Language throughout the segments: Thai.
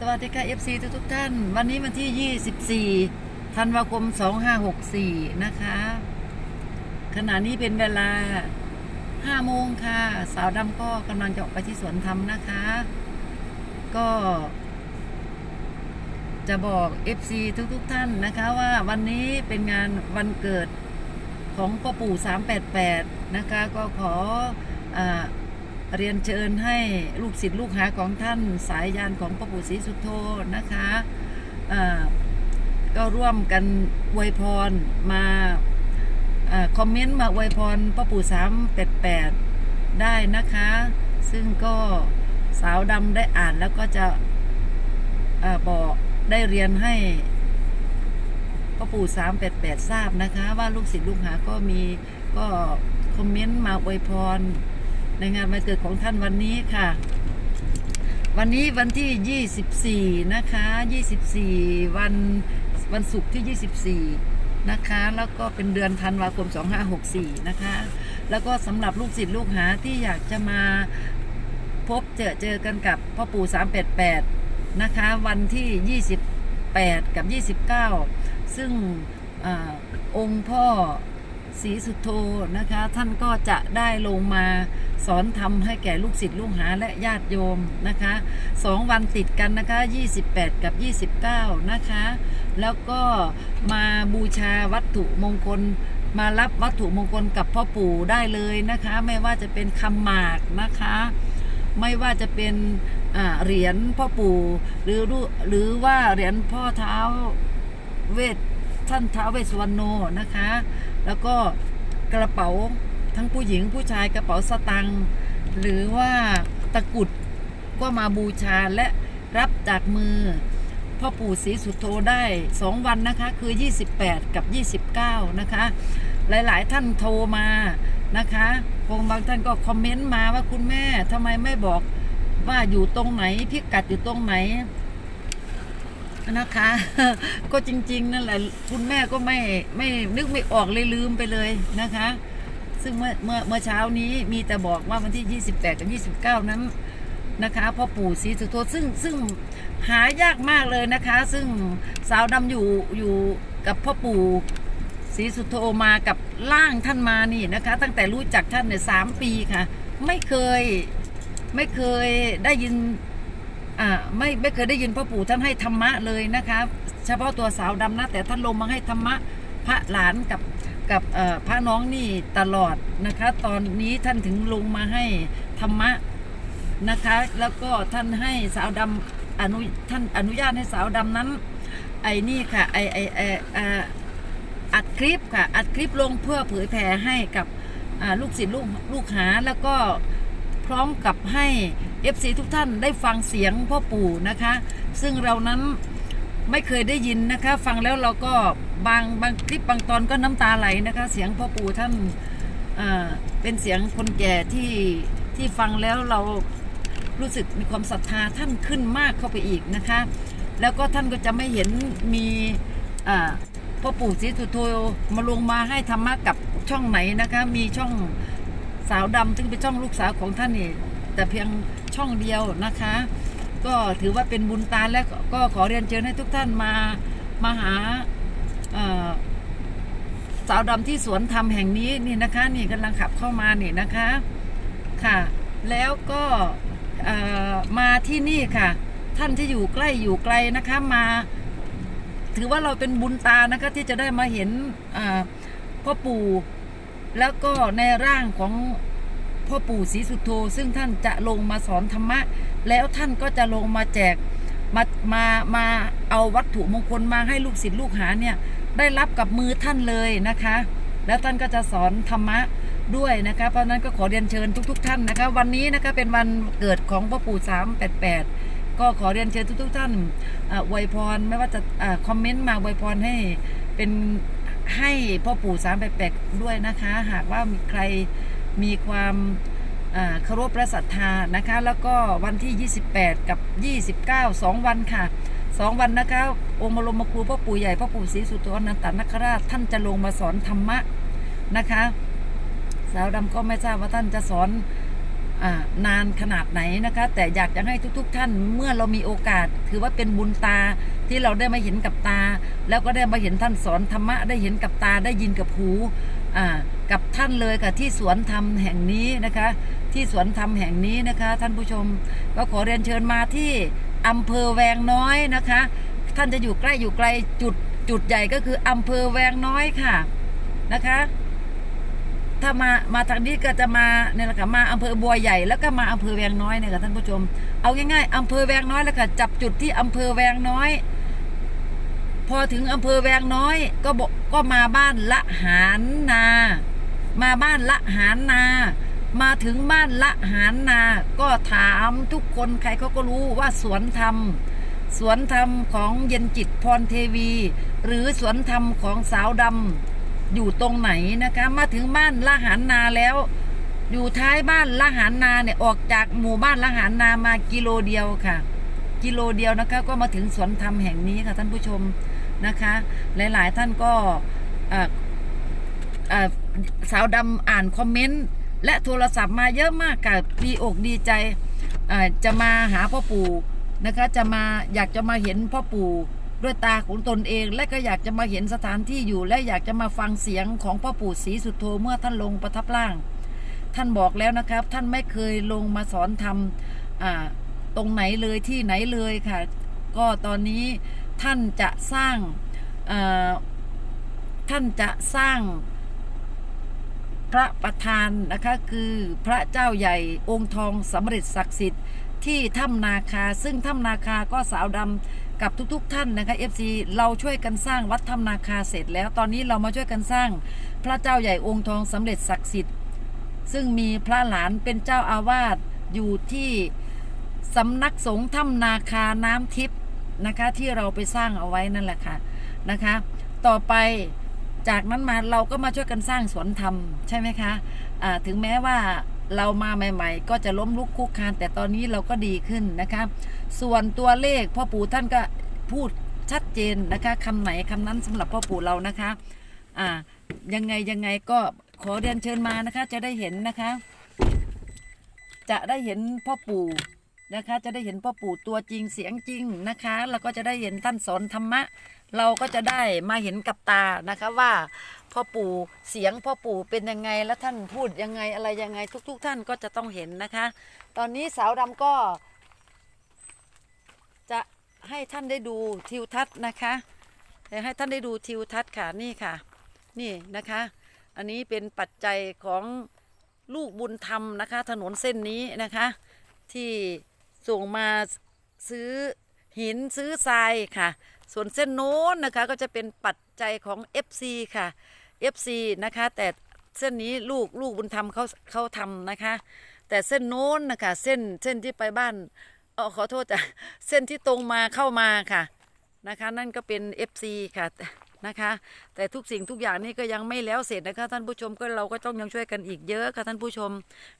สวัสดีค่ะ FC ทุกทุกท่าน วันนี้วันที่ 24 ธันวาคม 2564 นะคะ ขณะนี้เป็นเวลา 5 โมงค่ะ สาวดำก็กำลังจะออกไปที่สวนธรรมนะคะ ก็ จะบอก FC ทุกทุกท่านนะคะว่าวันนี้เป็นงานวันเกิดของพ่อปู่ 388 นะคะ ก็ขออา เรียนเชิญให้ลูกศิษย์ลูกหาของท่านสายยานของพ่อปู่ศรีสุโธนะคะอ่าก็ร่วมกันอวยพรมาอคอมเมนต์มาอวยพรพ่อปู่388ได้นะคะ ซึ่งก็สาวดำได้อ่านแล้วก็จะอาบอกได้เรียนให้พ่อปู่388ทราบนะคะ ว่าลูกศิษย์ลูกหาก็มีก็คอมเมนต์มาอวยพร ในงานวันเกิดของท่านวันนี้ค่ะ วันนี้วันที่ 24 นะคะ 24 วันวันศุกร์ที่ 24 นะคะ แล้วก็เป็นเดือนธันวาคม 2564 นะคะ แล้วก็สำหรับลูกศิษย์ลูกหาที่อยากจะมาพบเจอเจอกันกับพ่อปู่ 388 นะคะ วันที่ 28 กับ 29 ซึ่งอองค์พ่อศรีสุโธนะคะ ท่านก็จะได้ลงมา สอนทำให้แก่ลูกศิษย์ลูกหาและญาติโยมนะคะสองวันติดกันนะคะ 28 กับ 29 นะคะ แล้วก็มาบูชาวัตถุมงคลมารับวัตถุมงคลกับพ่อปู่ได้เลยนะคะ ไม่ว่าจะเป็นคำหมากนะคะ ไม่ว่าจะเป็นเหรียญพ่อปู่หรือหรือว่าเหรียญพ่อเท้าเวทท่านเท้าเวสสวรรณโนนะคะ แล้วก็กระเป๋า ทั้งผู้หญิงผู้ชายกระเป๋าสตังค์หรือว่าตะกรุดก็มาบูชาและรับจากมือพ่อปู่ศรีสุโธได้ 2 วันนะคะ คือ 28 กับ 29 นะคะ หลายๆ ท่านโทรมานะคะคงบางท่านก็คอมเมนต์มาว่าคุณแม่ทำไมไม่บอกว่าอยู่ตรงไหนพิกัดอยู่ตรงไหนนะคะ ก็จริง ๆ นั่นแหละ คุณแม่ก็ไม่ไม่นึกไม่ออกเลยลืมไปเลยนะคะ ซึ่งเมื่อเมื่อเมื่อเช้านี้มีแต่บอกว่าวันที่ 28 กับ 29 นั้นนะคะพ่อปู่ศรีสุโธซึ่งซึ่งหายากมากเลยนะคะ ซึ่งสาวดำอยู่อยู่กับพ่อปู่ศรีสุโธมากับร่างท่านมานี่นะคะ ตั้งแต่รู้จักท่านเนี่ยสามปีค่ะ ไม่เคยไม่เคยได้ยินอ่าไม่ไม่เคยได้ยินพ่อปู่ท่านให้ธรรมะเลยนะคะ เฉพาะตัวสาวดำนะแต่ท่านลงมาให้ธรรมะพระหลานกับ กับพระน้องนี่ตลอดนะคะ ตอนนี้ท่านถึงลงมาให้ธรรมะนะคะ แล้วก็ท่านให้สาวดำอนุท่านอนุญาตให้สาวดำนั้น ไอ้นี่ค่ะไอไอไออัดคลิปค่ะ อัดคลิปลงเพื่อเผยแผ่ให้กับลูกศิษย์ลูกลูกหาแล้วก็พร้อมกับให้ FC ทุกท่านได้ฟังเสียงพ่อปู่นะคะ ซึ่งเรานั้น ไม่เคยได้ยินนะคะ ฟังแล้วเราก็บางบางคลิปบางตอนก็น้ำตาไหลนะคะ เสียงพ่อปู่ท่านอ่าเป็นเสียงคนแก่ที่ที่ฟังแล้วเรารู้สึกมีความศรัทธาท่านขึ้นมากเข้าไปอีกนะคะ แล้วก็ท่านก็จะไม่เห็นมีอ่าพ่อปู่ศรีสุโธมาลงมาให้ธรรมะกับช่องไหนนะคะ มีช่องสาวดำซึ่งเป็นช่องลูกสาวของท่านนี่แต่เพียงช่องเดียวนะคะ ก็ถือว่าเป็นบุญตาและก็ขอเรียนเชิญให้ทุกท่านมามาหาสาวดำที่สวนธรรมแห่งนี้นี่นะคะนี่กำลังขับเข้ามานี่นะคะค่ะ แล้วก็มาที่นี่ค่ะ ท่านที่อยู่ใกล้อยู่ไกลนะคะมา ถือว่าเราเป็นบุญตานะคะที่จะได้มาเห็นพ่อปู่แล้วก็ในร่างของพ่อปู่ศรีสุโธซึ่งท่านจะลงมาสอนธรรมะ แล้วท่านก็จะลงมาแจกมามามาเอาวัตถุมงคลมาให้ลูกศิษย์ลูกหาเนี่ยได้รับกับมือท่านเลยนะคะ แล้วท่านก็จะสอนธรรมะด้วยนะคะเพราะนั้นก็ขอเรียนเชิญทุกๆท่านนะคะ วันนี้นะคะเป็นวันเกิดของพ่อปู่388ก็ขอเรียนเชิญทุกๆท่านอวยพรไม่ว่าจะอาคอมเมนต์มาอวยพรให้เป็นให้พ่อปู่388ด้วยนะคะ หากว่ามีใครมีความ เคารพและศรัทธานะคะ แล้วก็วันที่ 28 กับ 29 2 วันค่ะ 2 วันนะคะ องค์บรมครูพ่อปู่ใหญ่พ่อปู่ศรีสุโธอนันตนคราชท่านจะลงมาสอนธรรมะนะคะ สาวดำก็ไม่ทราบว่าท่านจะสอนอนานขนาดไหนนะคะ แต่อยากจะให้ทุกๆทท่านเมื่อเรามีโอกาส ถือว่าเป็นบุญตาที่เราได้มาเห็นกับตา แล้วก็ได้มาเห็นท่านสอนธรรมะได้เห็นกับตาได้ยินกับหูกับท่านเลยค่ะที่สวนธรรมแห่งนี้นะคะ ที่สวนธรรมแห่งนี้นะคะ ท่านผู้ชมก็ขอเรียนเชิญมาที่อำเภอแวงน้อยนะคะ ท่านจะอยู่ใกล้อยู่ไกลจุดจุดใหญ่ก็คืออำเภอแวงน้อยค่ะนะคะ ถ้ามามาทางนี้ก็จะมาเนี่ยแหละค่ะมาอำเภอบัวใหญ่แล้วก็มาอำเภอแวงน้อยเนี่ยค่ะท่านผู้ชม เอาง่ายๆอำเภอแวงน้อยแล้วค่ะจับจุดที่อำเภอแวงน้อย พอถึงอำเภอแวงน้อย ก็บอกก็มาบ้านละหารนา มาบ้านละหารนา มาถึงบ้านละหารนา ก็ถามทุกคนใครเขาก็รู้ว่าสวนธรรม สวนธรรมของเย็นจิตพรเทวี หรือสวนธรรมของสาวดำอยู่ตรงไหนนะคะ มาถึงบ้านละหารนาแล้ว อยู่ท้ายบ้านละหารนาเนี่ยออกจากหมู่บ้านละหารนามากิโลเดียวค่ะ กิโลเดียวนะคะก็มาถึงสวนธรรมแห่งนี้ค่ะท่านผู้ชมนะคะ หลายๆท่านก็สาวดำอ่านคอมเมนต์ และโทรศัพท์มาเยอะมากค่ะดีอกดีใจจะมาหาพ่อปู่นะคะจะมาอยากจะมาเห็นพ่อปู่ด้วยตาของตนเอง และก็อยากจะมาเห็นสถานที่อยู่ และอยากจะมาฟังเสียงของพ่อปู่ศรีสุโธเมื่อท่านลงประทับร่าง ท่านบอกแล้วนะครับ ท่านไม่เคยลงมาสอนทำตรงไหนเลยที่ไหนเลยค่ะ ก็ตอนนี้ท่านจะสร้างท่านจะสร้าง พระประธานนะคะคือพระเจ้าใหญ่องค์ทองสำเร็จศักดิ์สิทธิ์ที่ถ้ำนาคา ซึ่งถ้ำนาคาก็สาวดำกับทุกๆ ท่านนะคะ FC เราช่วยกันสร้างวัดถ้ำนาคาเสร็จแล้วตอนนี้เรามาช่วยกันสร้างพระเจ้าใหญ่องค์ทองสำเร็จศักดิ์สิทธิ์ซึ่งมีพระหลานเป็นเจ้าอาวาสอยู่ที่สำนักสงฆ์ถ้ำนาคาน้ำทิพย์นะคะที่เราไปสร้างเอาไว้นั่นแหละค่ะนะคะ ต่อไป จากนั้นมาเราก็มาช่วยกันสร้างสวนธรรมใช่ไหมคะอ่าถึงแม้ว่าเรามาใหม่ ๆ ก็จะล้มลุกคลุกคานแต่ตอนนี้เราก็ดีขึ้นนะคะส่วนตัวเลขพ่อปู่ท่านก็พูดชัดเจนนะคะคำไหนคำนั้นสำหรับพ่อปู่เรานะคะอ่ายังไงยังไงก็ขอเรียนเชิญมานะคะจะได้เห็นนะคะ จะได้เห็นพ่อปู่ นะคะ จะได้เห็นพ่อปู่ตัวจริงเสียงจริงนะคะ แล้วก็จะได้เห็นท่านสอนธรรมะ เราก็จะได้มาเห็นกับตานะคะว่าพ่อปู่เสียงพ่อปู่เป็นยังไงและท่านพูดยังไงอะไรยังไงทุก ๆท่านก็จะต้องเห็นนะคะ ตอนนี้สาวดำก็ จะให้ท่านได้ดูทิวทัศน์นะคะจะให้ท่านได้ดูทิวทัศน์ค่ะนี่ค่ะ นี่นะคะ อันนี้เป็นปัจจัยของลูกบุญธรรมนะคะ ถนนเส้นนี้นะคะ ที่ ส่งมาซื้อหินซื้อทรายค่ะ ส่วนเส้นโน้นนะคะก็จะเป็นปัจจัยของ FC ค่ะ FC นะคะ แต่เส้นนี้ลูกลูกบุญธรรมเขาเขาทำนะคะ แต่เส้นโน้นนะคะเส้นเส้นที่ไปบ้านเออขอโทษจ้ะเส้นที่ตรงมาเข้ามาค่ะนะคะ นั่นก็เป็น FC ค่ะนะคะ แต่ทุกสิ่งทุกอย่างนี่ก็ยังไม่แล้วเสร็จนะคะ ท่านผู้ชมก็เราก็ต้องยังช่วยกันอีกเยอะค่ะท่านผู้ชม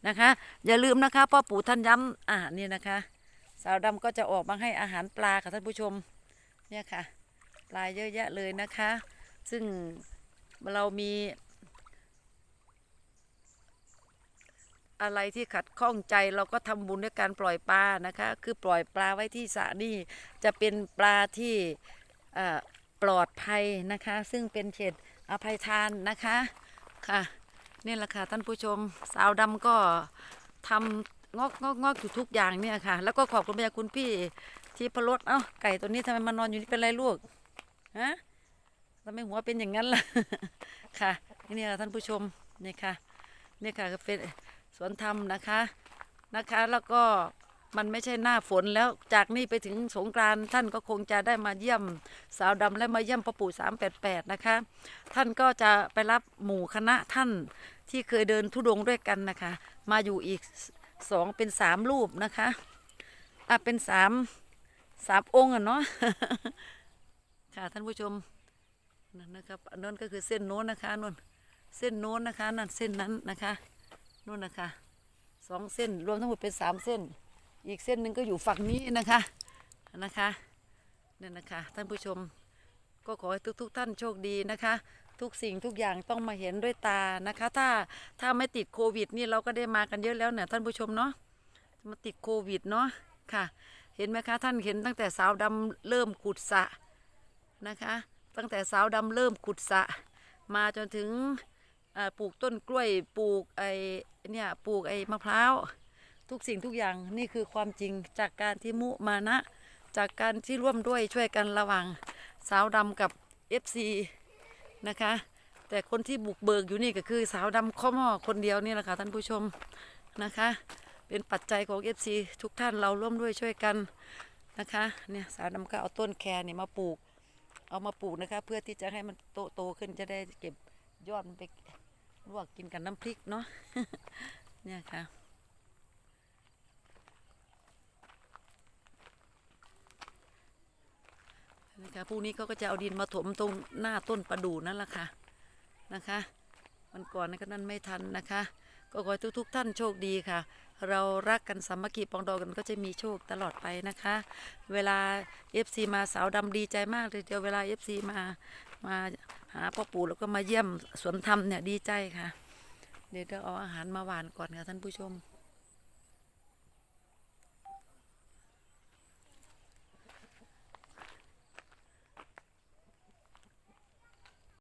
นะคะ อย่าลืมนะคะพ่อปู่ท่านย้ำอ่านี่นะคะ สาวดำก็จะออกมาให้อาหารปลาค่ะท่านผู้ชมเนี่ยค่ะ ปลาเยอะแยะเลยนะคะ ซึ่งเรามี อะไรที่ขัดข้องใจเราก็ทำบุญด้วยการปล่อยปลานะคะ คือปล่อยปลาไว้ที่สระนี่จะเป็นปลาที่ปลอดภัยนะคะ ซึ่งเป็นเขตอภัยทานนะคะค่ะนี่แหละค่ะท่านผู้ชมสาวดำก็ทำ งอกงอกงอกอยู่ทุกอย่างเนี่ยค่ะ แล้วก็ขอบคุณไปยังคุณพี่ที่พลดเอ้าไก่ตัวนี้ทำไมมานอนอยู่นี่เป็นไรลูกฮะทำไมหัวเป็นอย่างนั้นล่ะค่ะนี่ค่ะท่านผู้ชมนี่ค่ะนี่ค่ะก็เป็นสวนธรรมนะคะนะคะ แล้วก็มันไม่ใช่หน้าฝนแล้วจากนี้ไปถึงสงกรานต์ท่านก็คงจะได้มาเยี่ยมสาวดำและมาเยี่ยมพ่อปู่สามแปดแปดนะคะ ท่านก็จะไปรับหมู่คณะท่านที่เคยเดินทุดงด้วยกันนะคะ มาอยู่อีก สองเป็นสามรูปนะคะ อะ เป็นสามสามองค์อะเนาะค่ะท่านผู้ชมนั่นนะครับนนั้นก็คือเส้นโน้นนะคะนนเส้นโน้นนะคะนั่นเส้นนั้นนะคะนู่นนะคะสองเส้นรวมทั้งหมดเป็นสามเส้น อีกเส้นหนึ่งก็อยู่ฝั่งนี้นะคะนะคะนี่นนะคะ ท่านผู้ชมก็ขอให้ทุกๆทท่านโชคดีนะคะ ทุกสิ่งทุกอย่างต้องมาเห็นด้วยตานะคะ ถ้าถ้าไม่ติดโควิดนี่เราก็ได้มากันเยอะแล้วเนี่ยท่านผู้ชมเนาะมาติดโควิดเนาะค่ะ เห็นไหมคะท่านเห็นตั้งแต่สาวดำเริ่มขุดสะนะคะ ตั้งแต่สาวดำเริ่มขุดสะ มาจนถึงปลูกต้นกล้วยปลูกไอ้เนี่ยปลูกไอ้มะพร้าวทุกสิ่งทุกอย่างนี่คือความจริงจากการที่มุมานะ จากการที่ร่วมด้วยช่วยกันระหว่างสาวดำกับ FC นะคะ แต่คนที่บุกเบิกอยู่นี่ก็คือสาวดำข้อมอคนเดียวนี่แหละค่ะท่านผู้ชมนะคะ เป็นปัจจัยของ FC ทุกท่านเราร่วมด้วยช่วยกันนะคะเนี่ยสาวดำก็เอาต้นแครเนี่ยมาปลูก เอามาปลูกนะคะ เพื่อที่จะให้มันโตโตขึ้นจะได้เก็บยอดมันไปลวกกินกับน้ำพริกเนาะเนี่ยค่ะ นะคะพรุ่งนี้เขาก็จะเอาดินมาถมตรงหน้าต้นประดู่นั่นแหละค่ะนะคะวันก่อนนั้นก็นั่นไม่ทันนะคะ ก็ขอให้ทุก ๆ ท่านโชคดีค่ะ เรารักกันสามัคคีปองดองกันก็จะมีโชคตลอดไปนะคะ เวลา FC มาสาวดำดีใจมากเลยเดียวเวลา FC มามาหาพ่อปู่แล้วก็มาเยี่ยมสวนธรรมเนี่ยดีใจค่ะ เดี๋ยวเราเอาอาหารมาหวานก่อนค่ะท่านผู้ชม